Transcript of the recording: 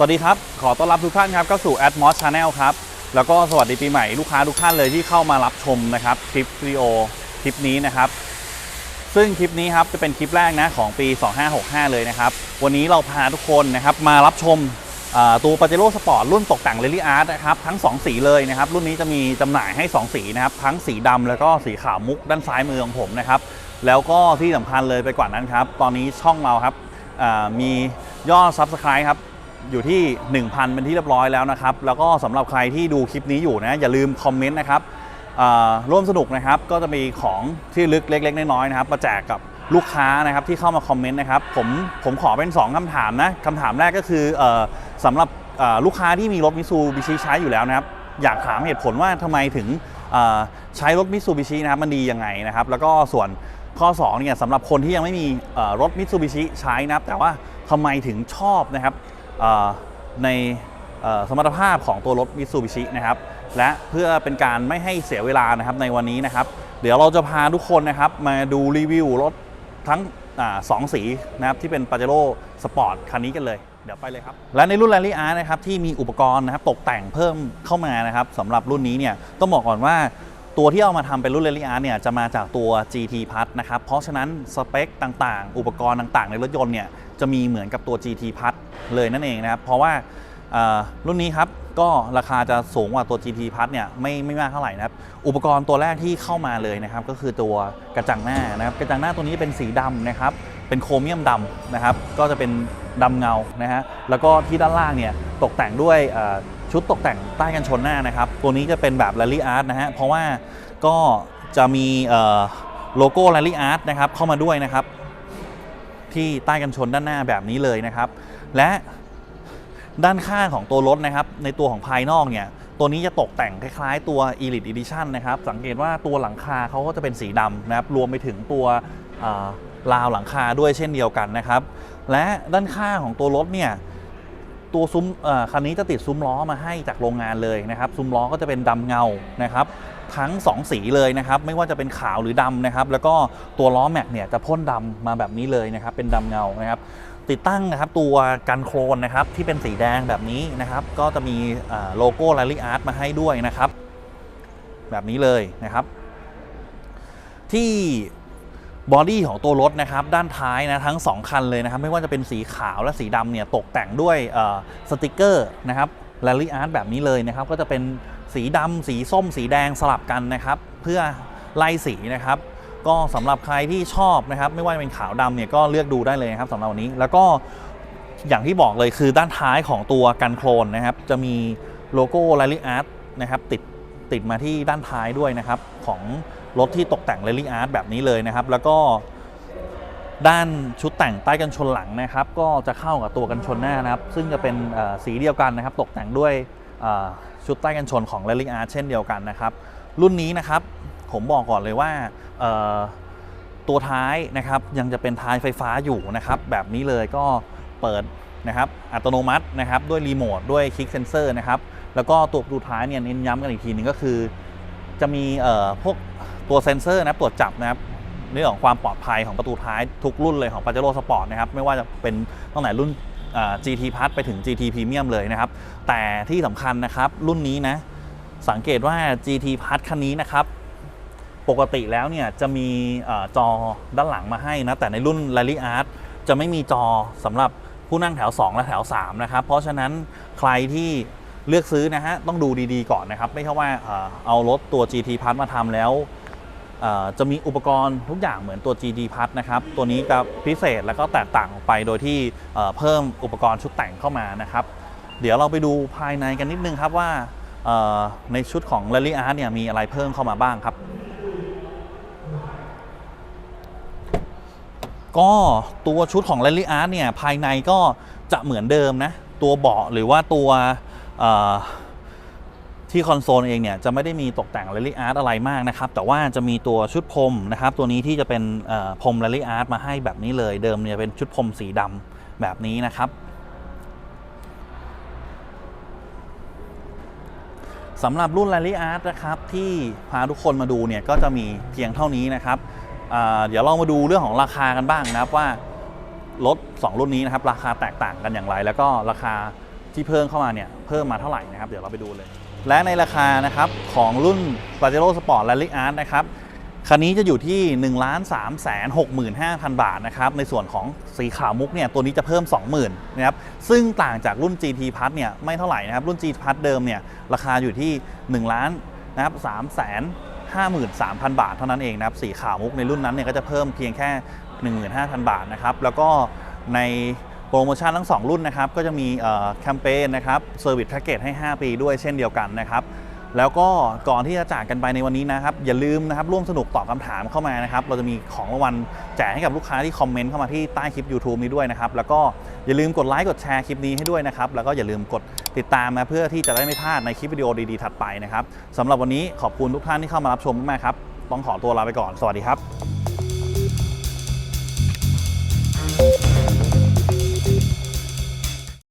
สวัสดีครับ ขอต้อนรับทุกท่านครับเข้าสู่ Atmos Channel ครับ แล้วก็สวัสดีปีใหม่ลูกค้าทุกท่านเลยที่เข้ามารับชมนะครับคลิปวิดีโอคลิปนี้นะครับ ซึ่งคลิปนี้ครับจะเป็นคลิปแรกนะของปี 2565 เลยนะครับ วันนี้เราพาทุกคนนะครับมารับชมอ่าตัว Pajero Sport รุ่นตกแต่ง Rally Art นะครับทั้ง 2 สีเลยนะครับ รุ่นนี้จะมีจำหน่ายให้ 2 สีนะครับ ทั้งสีดำแล้วก็สีขาวมุกด้านซ้ายมือของผมนะครับ แล้วก็ที่สำคัญเลยไปกว่านั้นครับ ตอนนี้ช่องเราครับมียอด Subscribe ครับ อยู่ที่ 1,000 เป็นที่เรียบร้อยแล้วนะครับ แล้วก็สำหรับใครที่ดูคลิปนี้อยู่นะอย่าลืมคอมเมนต์นะครับร่วมสนุกนะครับก็จะมีของที่ลึกเล็ก ๆ น้อยๆนะครับมาแจกกับลูกค้านะครับที่เข้ามาคอมเมนต์นะครับผมผมขอเป็น 2คำถามนะคำถามแรกก็คืออสำหรับลูกค้าที่มีรถมิซูบิชิใช้อยู่แล้วนะครับอยากถามเหตุผลว่าทำไมถึงใช้รถมิซูบิชินะครับมันดียังไงนะครับ แล้วก็ส่วนข้อ2เนี่ยสำหรับคนที่ยังไม่มีรถมิซูบิชิใช้นะครับแต่ว่าทำไมถึงชอบนะครับ ในสมรรถภาพของตัวรถ Mitsubishi นะครับและเพื่อเป็นการไม่ให้เสียเวลานะครับในวันนี้นะครับ เดี๋ยวเราจะพาทุกคนนะครับมาดูรีวิวรถทั้งอสองสีนะครับที่เป็น Pajero Sport คันนี้กันเลยเดี๋ยวไปเลยครับ และในรุ่น Rally R นะครับที่มีอุปกรณ์นะครับตกแต่งเพิ่มเข้ามานะครับสำหรับรุ่นนี้เนี่ยต้องบอกก่อนว่า ตัวที่เอามาทำเป็นรุ่น Rally R เนี่ยจะมาจากตัว GT Plus นะครับ เพราะฉะนั้นสเปคต่างๆ อุปกรณ์ต่างๆ ในรถยนต์เนี่ยจะมีเหมือนกับตัว GT Plus เลยนั่นเองนะครับ เพราะว่ารุ่นนี้ครับก็ราคาจะสูงกว่าตัว GT Plus เนี่ยไม่ไม่มากเท่าไหร่นะครับ อุปกรณ์ตัวแรกที่เข้ามาเลยนะครับ ก็คือตัวกระจังหน้านะครับ กระจังหน้าตัวนี้เป็นสีดำนะครับ เป็นโครเมียมดำนะครับ ก็จะเป็นดำเงานะฮะแล้วก็ที่ด้านล่างเนี่ยตกแต่งด้วย ชุดตกแต่งใต้กันชนหน้านะครับ ตัวนี้จะเป็นแบบ Rally Art นะฮะ เพราะว่าก็จะมีโลโก้ Rally Art นะครับเข้ามาด้วยนะครับ ที่ใต้กันชนด้านหน้าแบบนี้เลยนะครับ และด้านข้างของตัวรถนะครับ ในตัวของภายนอกเนี่ย ตัวนี้จะตกแต่งคล้ายๆ ตัว Elite Edition นะครับ สังเกตว่าตัวหลังคาเขาก็จะเป็นสีดำนะครับ รวมไปถึงตัวราวหลังคาด้วยเช่นเดียวกันนะครับ และด้านข้างของตัวรถเนี่ย ตัวซุ้มคันนี้จะติดซุ้มล้อมาให้จากโรงงานเลยนะครับซุ้มล้อก็จะเป็นดำเงานะครับทั้ง 2 สีเลยนะครับไม่ว่าจะเป็นขาวหรือดำนะครับแล้วก็ตัวล้อแม็กเนี่ยจะพ่นดำมาแบบนี้เลยนะครับเป็นดำเงานะครับติดตั้งนะครับตัวกันโครนนะครับที่เป็นสีแดงแบบนี้นะครับก็จะมีโลโก้ Rally Art มาให้ด้วยนะครับแบบนี้เลยนะครับที่ บอดี้ของตัวรถนะครับด้านท้ายนะทั้ง 2 คันเลยนะครับไม่ว่าจะเป็นสีขาวและสีดำเนี่ยตกแต่งด้วยสติกเกอร์นะครับ Rally Art แบบนี้เลยนะครับก็จะเป็นสีดำสีส้ม สีแดงสลับกันนะครับ เพื่อไล่สีนะครับก็สำหรับใครที่ชอบนะครับไม่ว่าจะเป็นขาวดำเนี่ยก็เลือกดูได้เลยนะครับสำหรับวันนี้ แล้วก็อย่างที่บอกเลยคือด้านท้ายของตัวกันโคลนนะครับจะมีโลโก้ Rally Art นะครับติด ติดมาที่ด้านท้ายด้วยนะครับ ของรถที่ตกแต่ง Rally Art แบบนี้เลยนะครับ แล้วก็ด้านชุดแต่งใต้กันชนหลังนะครับ ก็จะเข้ากับตัวกันชนหน้านะครับ ซึ่งจะเป็นสีเดียวกันนะครับ ตกแต่งด้วยชุดใต้กันชนของ Rally Art เช่นเดียวกันนะครับ รุ่นนี้นะครับผมบอกก่อนเลยว่าตัวท้ายนะครับยังจะเป็นท้ายไฟฟ้าอยู่นะครับ แบบนี้เลยก็เปิดนะครับอัตโนมัตินะครับด้วยรีโมทด้วยคลิกเซนเซอร์นะครับ แล้วก็ตัวประตูท้ายเนี่ยเน้นย้ำกันอีกทีนึงก็คือ จะมีเอ่อพวกตัวเซ็นเซอร์นะครับตรวจจับนะครับเรื่องของความปลอดภัยของประตูท้ายทุกรุ่นเลยของ Pajero Sport นะครับไม่ว่าจะเป็นตั้งแต่รุ่น GT Plus ไปถึง GT Premium เลยนะครับ แต่ที่สำคัญนะครับรุ่นนี้นะสังเกตว่า GT Plus คันนี้นะครับ ปกติแล้วเนี่ยจะมีจอด้านหลังมาให้นะ แต่ในรุ่น Rally Art จะไม่มีจอสำหรับผู้นั่งแถว 2 และแถว 3 นะครับ เพราะฉะนั้นใครที่ เลือกซื้อนะฮะต้องดูดีๆก่อนนะครับ ไม่ใช่ว่าเอารถตัว GT Plus มาทำแล้วจะมีอุปกรณ์ทุกอย่างเหมือนตัว GT Plus นะครับ ตัวนี้จะพิเศษแล้วก็แตกต่างออกไปโดยที่เพิ่มอุปกรณ์ชุดแต่งเข้ามานะครับ เดี๋ยวเราไปดูภายในกันนิดนึงครับว่าในชุดของ Rally Art เนี่ยมีอะไรเพิ่มเข้ามาบ้างครับ ก็ตัวชุดของ Rally Art เนี่ยภายในก็จะเหมือนเดิมนะ ตัวเบาะหรือว่าตัว ที่คอนโซลเองเนี่ยจะไม่ได้มีตกแต่ง Rally Art อะไรมากนะครับ แต่ว่าจะมีตัวชุดพรมนะครับ ตัวนี้ที่จะเป็นเอ่อพรม Rally Art มาให้แบบนี้เลยเดิมเนี่ยเป็นชุดพรมสีดำแบบนี้นะครับสำหรับรุ่น Rally Art นะครับที่พาทุกคนมาดูเนี่ยก็จะมีเพียงเท่านี้นะครับเดี๋ยวเรามาดูเรื่องของราคากันบ้างนะครับว่ารถ 2 รุ่นนี้นะครับราคาแตกต่างกันอย่างไร แล้วก็ราคา ที่เพิ่มเข้ามาเนี่ยเพิ่มมาเท่าไหร่นะครับเดี๋ยวเราไปดูเลย และในราคานะครับของรุ่น p a j e r o Sport Rally Art นะครับคันนี้จะอยู่ที่ 1 3 6 5 0 0 0 บาทนะครับในส่วนของสีขาวมุกเนี่ยตัวนี้จะเพิ่ม 20,000นะครับซึ่งต่างจากรุ่น GT Plus เนี่ยไม่เท่าไหร่นะครับรุ่น GT Plus เดิมเนี่ยราคาอยู่ที่ 1 ล้านนะครับ3แสน53,000 บาทเท่านั้นเองนะครับสีขาวมุกในรุ่นนั้นเนี่ยก็จะเพิ่มเพียงแค่ 15,000 บาทนะครับแล้วก็ใน โปรโมชั่นทั้ง 2 รุ่นนะครับก็จะมีแคมเปญนะครับเซอร์วิสแพ็กเกจให้ 5 ปีด้วยเช่นเดียวกันนะครับแล้วก็ก่อนที่จะจากกันไปในวันนี้นะครับ อย่าลืมนะครับร่วมสนุกตอบคำถามเข้ามานะครับ เราจะมีของรางวัลแจกให้กับลูกค้าที่คอมเมนต์เข้ามาที่ใต้คลิป YouTube นี้ด้วยนะครับ แล้วก็อย่าลืมกดไลค์กดแชร์คลิปนี้ให้ด้วยนะครับ แล้วก็อย่าลืมกดติดตามนะเพื่อที่จะได้ไม่พลาดในคลิปวิดีโอดีๆถัดไปนะครับสำหรับวันนี้ขอบคุณทุกท่านที่เข้ามารับชมมากครับ ต้องขอตัวลาไปก่อน สวัสดีครับ